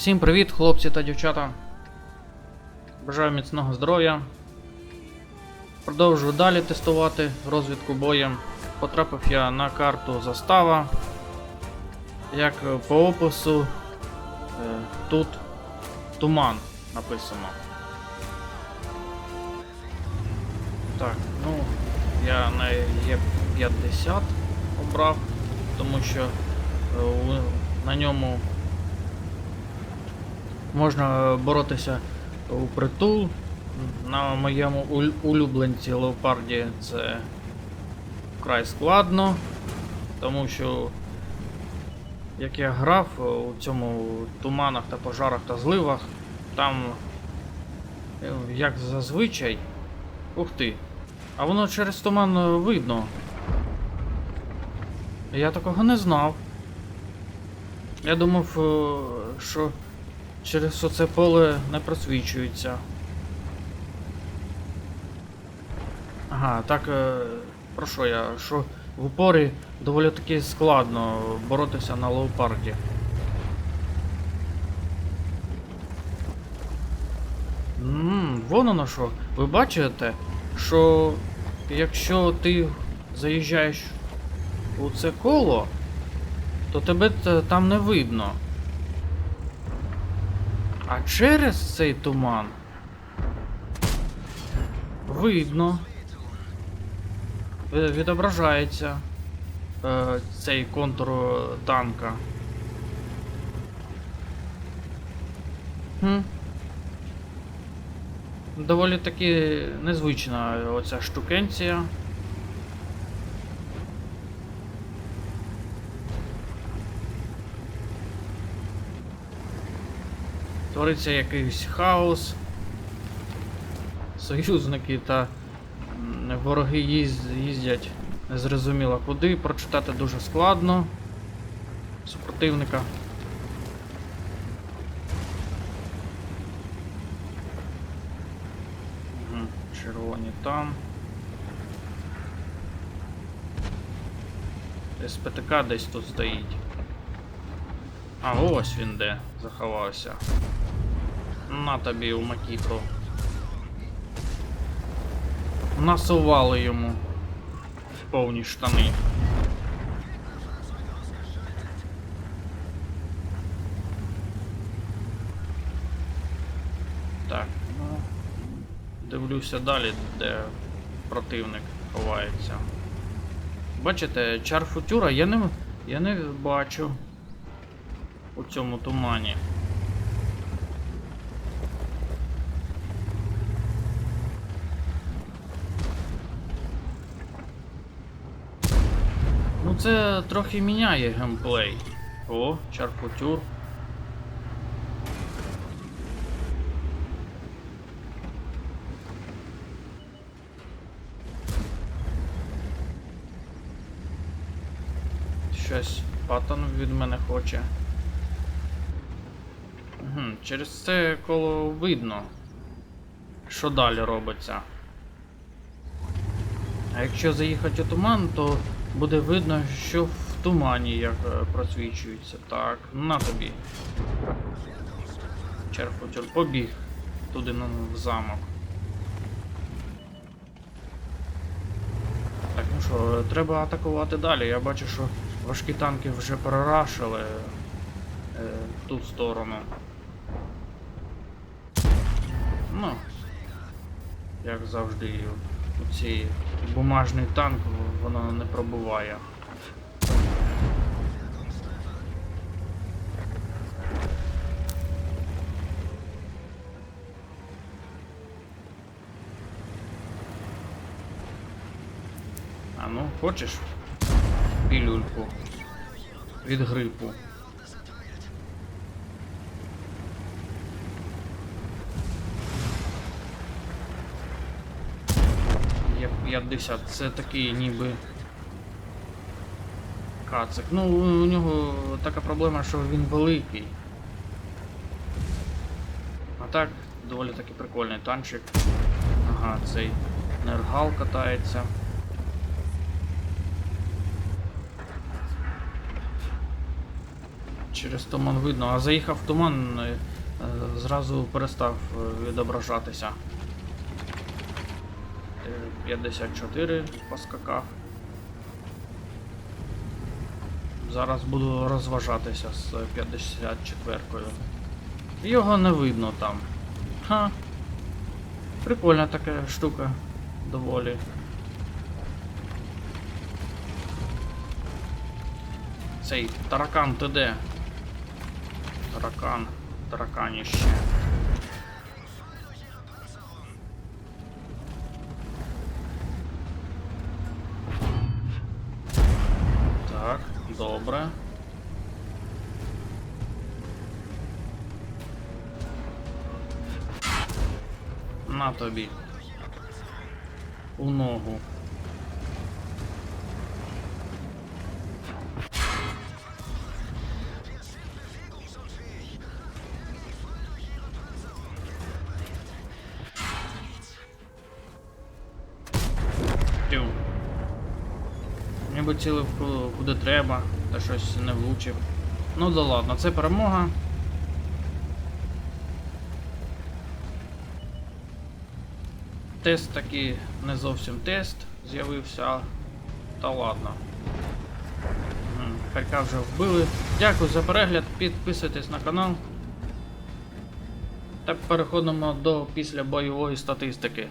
Всім привіт, хлопці та дівчата. Бажаю міцного здоров'я. Продовжую далі тестувати розвідку боєм. Потрапив я на карту застава. Як по опису, е, тут туман написано. Так, ну, я на Е50 обрав, тому що е, на ньому можна боротися у притул. На моєму улюбленці леопарді це вкрай складно, тому що як я грав у цьому туманах та пожарах та зливах, там е, як зазвичай. Ух ти. А воно через туман е, видно. Я такого не знав. Я думав, е, що через оце поле не просвічується. Ага, так е, про що я? Що в упорі доволі таки складно боротися на леопарді. Ммм, вон воно що. Ви бачите, що якщо ти заїжджаєш у це коло, то тебе там не видно. А через цей туман видно. Е, Відображається е, цей контур танка. Хм. Доволі таки незвична оця штукенція. Твориться якийсь хаос. Союзники та вороги їз- їздять незрозуміло куди. Прочитати дуже складно. Супротивника. Червоні там. СПТК десь тут стоїть. А ось він де заховався. На тобі у Макітру. Насували йому в повні штани. Так, ну. Дивлюся далі, де противник ховається. Бачите, чар футюра я не, я не бачу у цьому тумані. Це трохи міняє геймплей. О, чарфутюр. Щось паттон від мене хоче. Угу, через це коло видно, що далі робиться. А якщо заїхати у туман, то буде видно, що в тумані як е, просвічується. Так, на тобі. Черфутюр побіг туди на в замок. Так, ну що, треба атакувати далі. Я бачу, що важкі танки вже перерашили е, в ту сторону. Ну, як завжди, цей бумажний танк воно не пробуває. А ну, хочеш пілюльку від грипу? Є 50, це такий ніби кацик. Ну, у нього така проблема, що він великий. А так, доволі таки прикольний танчик. Ага, цей нергал катається. через туман видно, а заїхав туман, е, зразу перестав е, відображатися. Е, 54 поскакав. Зараз буду розважатися з 54-кою. Його не видно там. Ха. Прикольна така штука. Доволі. Цей таракан ти де? Таракан. Тараканіще. Добре. На тобі. У ногу. Ніби цілив куди треба, та щось не влучив. Ну да ладно, це перемога. Тест таки не зовсім тест з'явився. Та ладно. Харька вже вбили. Дякую за перегляд, підписуйтесь на канал. Та переходимо до після бойової статистики.